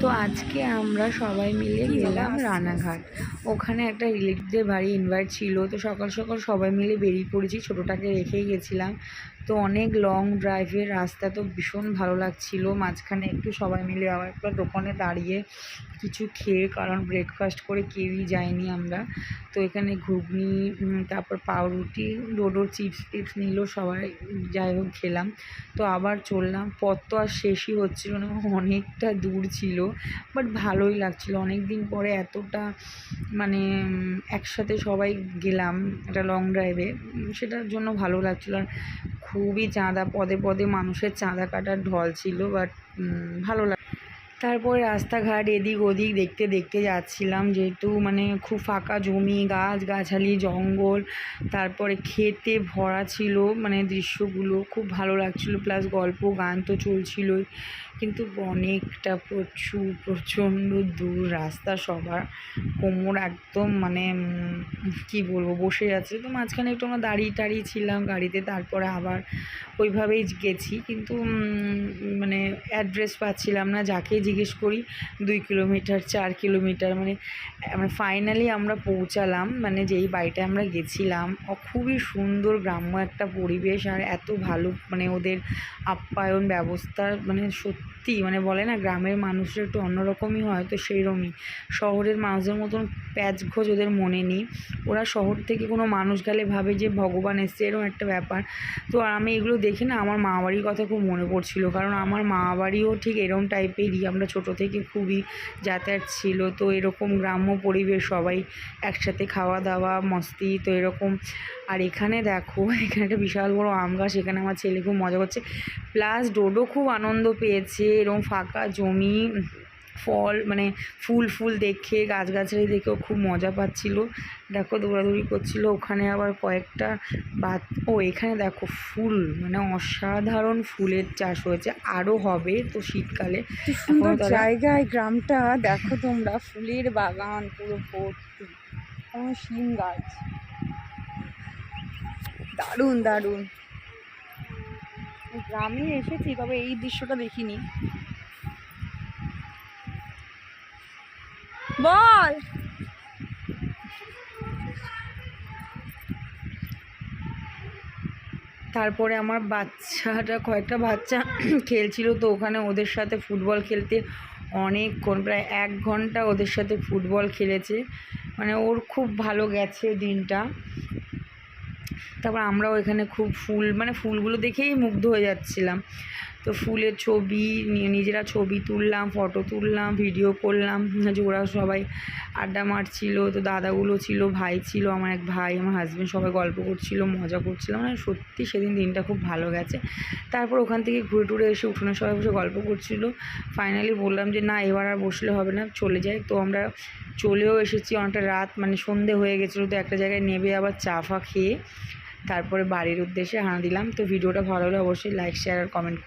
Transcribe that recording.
তো আজকে আমরা সবাই মিলে গেলাম রানাঘাট। ওখানে একটা রিলেটিভদের বাড়ি ইনভাইট ছিল, তো সকাল সকাল সবাই মিলে বেরিয়ে পড়েছি, ছোটোটাকে রেখেই গেছিলাম। তো অনেক লং ড্রাইভের রাস্তা তো ভীষণ ভালো লাগছিল। মাঝখানে একটু সবাই মিলে আবার একটা দোকানে দাঁড়িয়ে কিছু খেয়ে, কারণ ব্রেকফাস্ট করে কেউই যায়নি আমরা। তো এখানে ঘুগনি তারপর পাউরুটি ডোডোর চিপস টিপস নিল সবাই, যাই হোক খেলাম। তো আবার চললাম। পথ তো আর শেষই হচ্ছিল না, অনেকটা দূর ছিল বাট ভালোই লাগছিল। অনেক দিন পরে এতটা মানে একসাথে সবাই গেলাম একটা লং ড্রাইভে সেটার জন্য ভালো লাগছিল। আর খুবই চাঁদা পদে পদে মানুষের চাঁদা কাটার ঢল ছিল বাট ভালো লাগ তারপরে রাস্তাঘাট এদিক ওদিক দেখতে দেখতে যাচ্ছিলাম যেহেতু মানে খুব ফাঁকা জমি গাছ গাছালি জঙ্গল, তারপরে খেতে ভরা ছিল মানে দৃশ্যগুলো খুব ভালো লাগছিল, প্লাস গল্প, গান তো চলছিলই, কিন্তু অনেকটা প্রচুর, প্রচণ্ড দূর রাস্তা সবার, কোমর একদম মানে কি বলব, বসে যাচ্ছে। তো মাঝখানে একটু আমরা দাঁড়িয়ে টাড়িয়ে ছিলাম গাড়িতে, তারপরে আবার ওইভাবেই গেছি, কিন্তু মানে অ্যাড্রেস পাচ্ছিলাম না, যাকে জিজ্ঞেস করি, দুই কিলোমিটার, চার কিলোমিটার মানে মানে ফাইনালি আমরা পৌঁছালাম মানে যেই বাড়িটায় আমরা গেছিলাম খুবই সুন্দর গ্রাম্য একটা পরিবেশ, আর এত ভালো মানে ওদের আপ্যায়ন ব্যবস্থা মানে সত্যি মানে বলে না, গ্রামের মানুষরা একটু অন্যরকমই হয়, তো সেইরকমই শহরের মানুষদের মতন প্যাচঘোজ ওদের মনে নেই। ওরা শহর থেকে কোনো মানুষ গেলে ভাবে যে ভগবান এসছে এরকম একটা ব্যাপার। তো আমি এগুলো দেখে না, আমার মা বাড়ির কথা খুব মনে পড়ছিল, কারণ আমার মা বাড়িও ঠিক এরকম টাইপেরই আমরা ছোট থেকে খুবই যাতায়াত ছিল। তো এরকম গ্রাম্য পরিবেশ, সবাই একসাথে খাওয়া দাওয়া মস্তি, তো এরকম। আর এখানে দেখো, এখানে একটা বিশাল বড় আম গাছ, এখানে আমার ছেলে খুব মজা করছে। প্লাস ডোডো খুব আনন্দ পেয়েছে এরকম ফাঁকা জমি ফল মানে ফুল ফুল দেখে গাছগাছালি দেখেও খুব মজা পাচ্ছিল। দেখো দৌড়াদৌড়ি করছিল ওখানে আবার কয়েকটা বাত ও এখানে দেখো ফুল মানে অসাধারণ ফুলের চাষ হয়েছে। আরও হবে তো শীতকালে। সুন্দর জায়গায় গ্রামটা দেখো তোমরা ফুলের বাগান পুরো ভর্তি। কোনো শিম গাছ। দারুণ দারুণ। গ্রামে এসেছি তবে এই দৃশ্যটা দেখিনি। বল। তারপরে আমার বাচ্চাটা, কয়েকটা বাচ্চা খেলছিল তো ওখানে ওদের সাথে ফুটবল খেলতে অনেকক্ষণ, প্রায় এক ঘণ্টা ওদের সাথে ফুটবল খেলেছে। মানে ওর খুব ভালো গেছে দিনটা। তারপর আমরাও এখানে খুব ফুল মানে ফুলগুলো দেখেই মুগ্ধ হয়ে যাচ্ছিলাম। তো ফুলের ছবি নিজেরা ছবি তুললাম ফটো তুললাম ভিডিও করলাম। যে ওরা সবাই আড্ডা মারছিল, তো দাদাগুলো ছিল, ভাই ছিল, আমার এক ভাই, আমার হাজব্যান্ড সবাই গল্প করছিল, মজা করছিল। মানে সত্যি সেদিন দিনটা খুব ভালো গেছে। তারপর ওখান থেকে ঘুরে টুরে এসে উঠোনে সবাই বসে গল্প করছিল। ফাইনালি বললাম যে, না, এবার আর বসলে হবে না, চলে যাই। তো আমরা চলেও এসেছি অনেকটা রাত মানে সন্ধে হয়ে গেছিল, তো একটা জায়গায় নেবে আবার চা ফা খেয়ে তারপরে বাড়ির উদ্দেশ্যে হানা দিলাম। তো ভিডিওটা ভালো হলে অবশ্যই লাইক শেয়ার আর কমেন্ট